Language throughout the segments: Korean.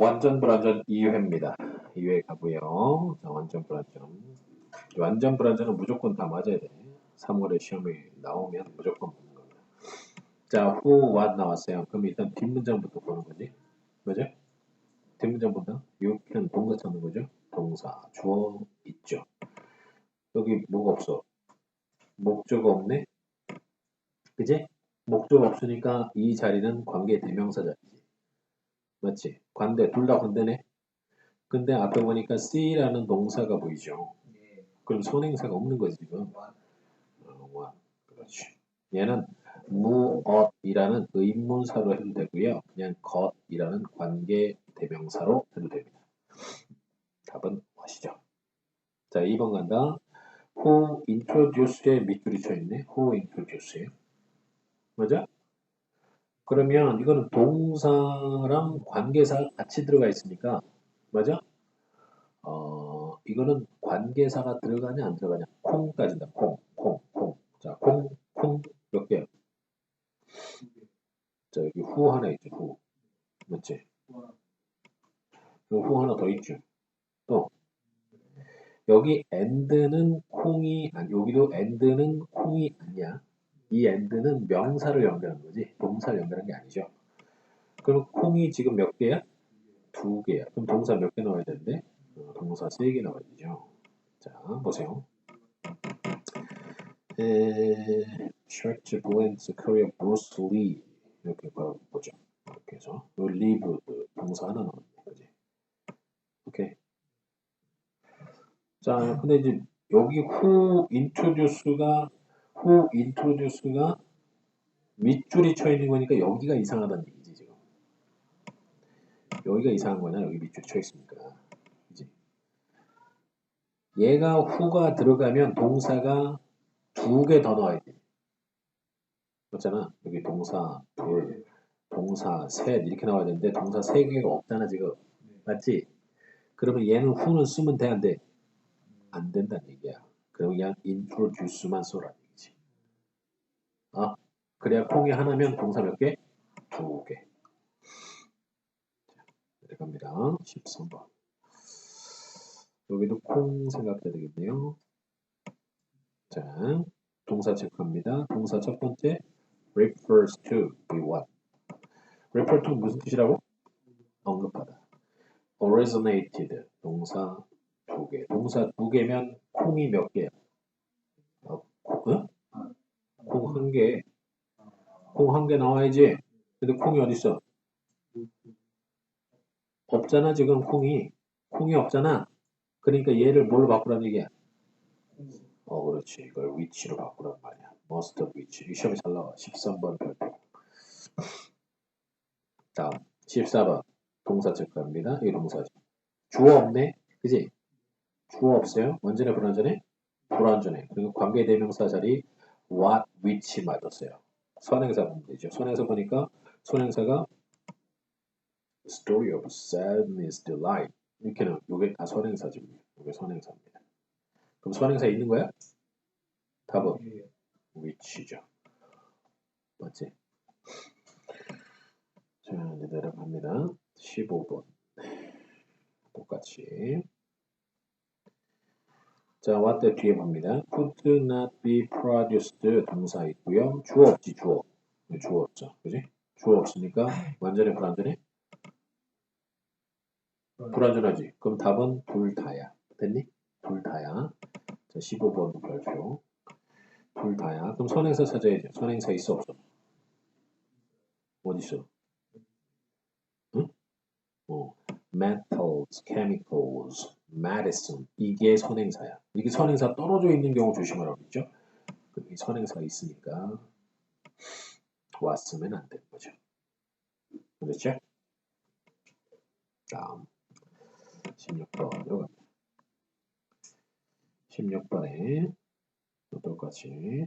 완전 불완전 2회입니다. 2회 가고요. 자, 완전 불완전. 완전 불완전은 무조건 다 맞아야 돼. 3월에 시험에 나오면 무조건 보는 겁니다. 자, who, what 나왔어요. 그럼 일단 뒷문장부터 보는 거지. 뒷문장보다 you can 동사 찾는 거죠. 동사, 주어 있죠. 여기 뭐가 없어? 목적 없네? 그지? 목적 없으니까 이 자리는 관계 대명사 자리지. 맞지? 관대, 둘 다 관대네? 근데 앞에 보니까 C라는 동사가 보이죠. 그럼 선행사가 없는 거지, 지금. 어, 와, 그렇지. 얘는 무엇이라는 의문사로 해도 되고요. 그냥 것이라는 관계 대명사로 해도 됩니다. 답은 무엇이죠? 자, 2번 간다. Who introduce에 밑줄이 쳐있네. Who introduce에. 맞아? 그러면 이거는 동사랑 관계사 같이 들어가 있으니까 맞아? 어, 이거는 관계사가 들어가냐 안 들어가냐 콩까지다 콩, 콩, 콩. 자, 콩, 콩 몇 개야? 자, 여기 후 하나 있죠, 후. 맞지? 후 하나 더 있죠. 또 여기 end는 콩이 아니 여기도 end는 콩이 아니야. 이 end는 명사를 연결한 거지 동사를 연결한 게 아니죠. 그럼 콩이 지금 몇 개야? 두 개야. 그럼 동사 몇개 나와야 되는데? 어, 동사 세개 나와야 되죠. 자, 보세요. 에, Church Blends Career Bruce Lee 이렇게 보죠. 이렇게 해서 요 live 동사 하나 나왔네. 그지? 오케이. 자, 근데 이제 여기 who introduce가 who introduce가 밑줄이 쳐 있는 거니까 여기가 이상하다는 얘기지 지금. 여기가 이상한 거냐? 여기 밑줄이 쳐 있으니까. 그지? 얘가 who가 들어가면 동사가 두 개더 넣어야 돼. 그렇잖아. 여기 동사 둘, 동사 셋 이렇게 나와야 되는데 동사 세 개가 없잖아 지금. 맞지? 그러면 얘는 who는 쓰면 돼, 안 돼? 안 된다는 얘기야. 그럼 그냥 introduce만 써라. 어? 그래야 콩이 하나면 동사 몇 개? 두 개. 자, 내려갑니다. 13번. 여기도 콩 생각해야 되겠네요. 자, 동사 체크합니다. 동사 첫 번째 refers to be what? refer to 무슨 뜻이라고? 언급하다. originated 동사 두 개. 동사 두 개면 콩이 몇 개야? 어, 콩, 응? 콩 한 개. 콩 한 개 나와야지. 근데 콩이 어딨어? 없잖아, 지금 콩이. 콩이 없잖아. 그러니까 얘를 뭘로 바꾸라는 얘기야? 어, 그렇지. 이걸 위치로 바꾸란 말이야. must 위치. 이 시험이 잘 나와. 13번 별표. 다음. 14번. 동사 체크합니다. 이 동사지. 주어 없네? 그지? 주어 없어요? 완전해, 불완전해? 불완전해. 그리고 관계대명사 자리 what, which 맞았어요. 선행사 되죠. 선행사 보니까 선행사가 story of sadness, delight 이렇게는 이게 다 선행사지. 이게 선행사입니다. 그럼 선행사 있는 거야? 답은 which죠. 맞지? 자, 이제 내려갑니다. 15번. 똑같이. 자, what 뒤에 봅니다. could not be produced 동사 있고요. 주어 없지, 주어. 주어 없죠. 그지? 주어 없으니까 완전히 불완전해? 불완전하지. 그럼 답은 둘 다야. 됐니? 둘 다야. 자, 15번 별표. 둘 다야. 그럼 선행사 찾아야죠. 선행사 있어, 없어? 어디 있어? 응? 어, metals, chemicals, medicine 이게 선행사야. 이게 선행사 떨어져 있는 경우 조심하라고 했죠. 그게 선행사가 있으니까 왔으면 안 되는 거죠. 그렇죠? 다음 16번으로 갑니다. 16번에 똑같이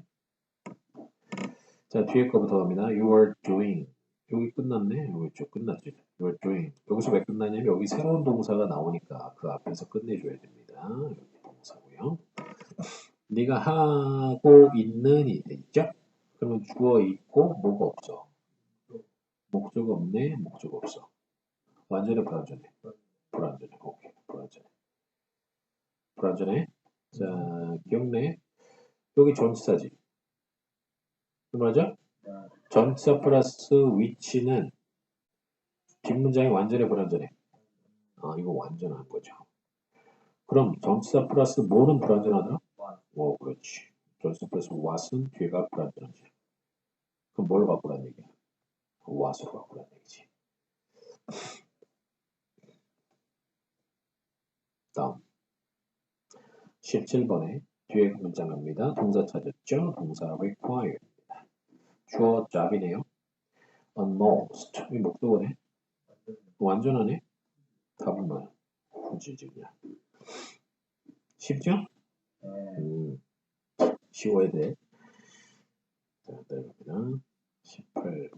자 뒤에 거부터 갑니다. You are doing 여기 끝났네. 여기 쭉. You are doing 여기서 왜 끝나냐면 여기 새로운 동사가 나오니까 그 앞에서 끝내줘야 됩니다. 여기 동사고요. 네가 하고 있는 이 있죠? 그러면 주어 있고 뭐가 없어? 목적 없네. 목적 없어. 완전해 불완전해? 불완전해. 오케이. 불완전해. 불완전해. 자, 기억내. 여기 전치사지. 맞아? 전치사 플러스 위치는 뒷문장이 완전해 불완전해? 아, 이거 완전한 거죠. 그럼 전치사 플러스 뭐는 불완전하더라? 오, 그렇지. 전치사 플러스 what은 뒤에가 불완전하지. 그럼 뭘 바꾸란 얘기야? what으로 바꾸란 얘기지. 다음 17번에 뒤에 문장 갑니다. 동사 찾았죠? 동사 require입니다. 주어 job이네요. almost 이 목적어네. 완전하네. 답은 뭐야? 후지직이야. 쉽죠? 음, 쉬워야 돼. 자, 따라갑니다. 18.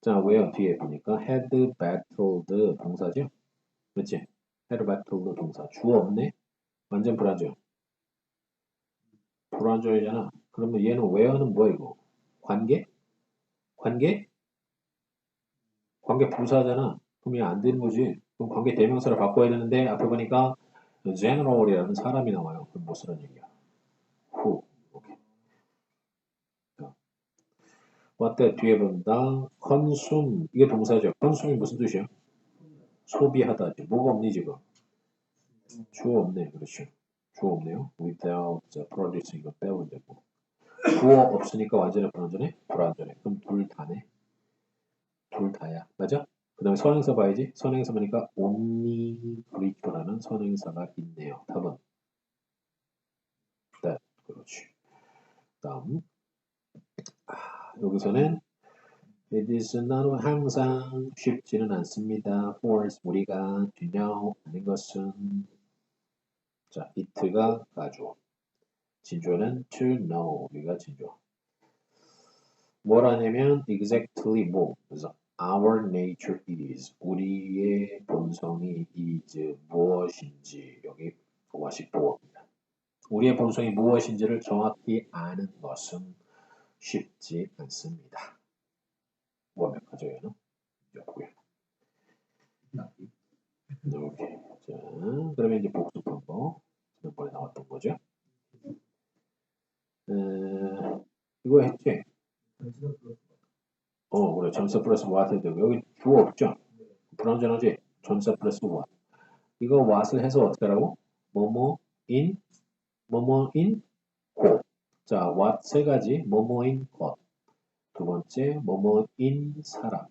자, 왜요? 뒤에 보니까 had battled 동사죠? 그렇지? had battled 동사. 주어 없네? 완전 불안정. 불안정이잖아. 그러면 얘는 where는 뭐야 이거? 관계? 관계? 관계 부사잖아. 그럼 얘 안 되는 거지. 그럼 관계 대명사를 바꿔야 되는데 앞에 보니까 general이라는 사람이 나와요. 그럼 못 쓰는 얘기야. who. 오케이. 왔다 뒤에 본다. consume 이게 동사죠. consume이 무슨 뜻이야? 소비하다지. 뭐가 없니 지금? 주어 없네. 그렇죠. 주어 없네요. without produce 이거 빼면 되고. 주어 없으니까 완전히 불완전해? 불완전해. 그럼 둘 다네. 둘 다야. 맞아? 그 다음에 선행사 봐야지. 선행사 보니까 only Greek라는 선행사가 있네요. 답은 that. 그렇지. 다음 아, 여기서는 it is not 항상 쉽지는 않습니다. for 우리가 to 하는 것은 자, it가 가주어 진주어는 to know 우리가 진주어 뭐라냐면 exactly 뭐 그래서 our nature is 우리의 본성이 is 무엇인지 여기 보아식 보어입니다. 우리의 본성이 무엇인지를 정확히 아는 것은 쉽지 않습니다. 완벽하죠, 얘는? 없고요. 이렇게. 자, 그러면 이제 복습 한 거. 지난번에 나왔던 거죠. 에, 이거 했지? 어, 그래. 전사 플러스 되고. 여기 주어 없죠? 불완전하지? 전사 플러스 what. 이거 what을 해서 어떻게 하라고? 뭐뭐 인, 뭐뭐인 곳. 자, what 세 가지. 뭐뭐 인 것. 두 번째, 뭐뭐 인 사람.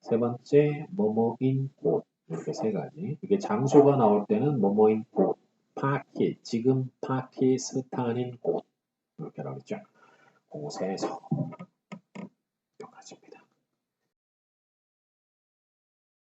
세 번째, 뭐뭐 인 곳. 이렇게 세 가지. 이게 장소가 나올 때는 뭐뭐인 곳. 파키, 지금 파키스탄인 곳. 이렇게 나오겠죠. 곳에서.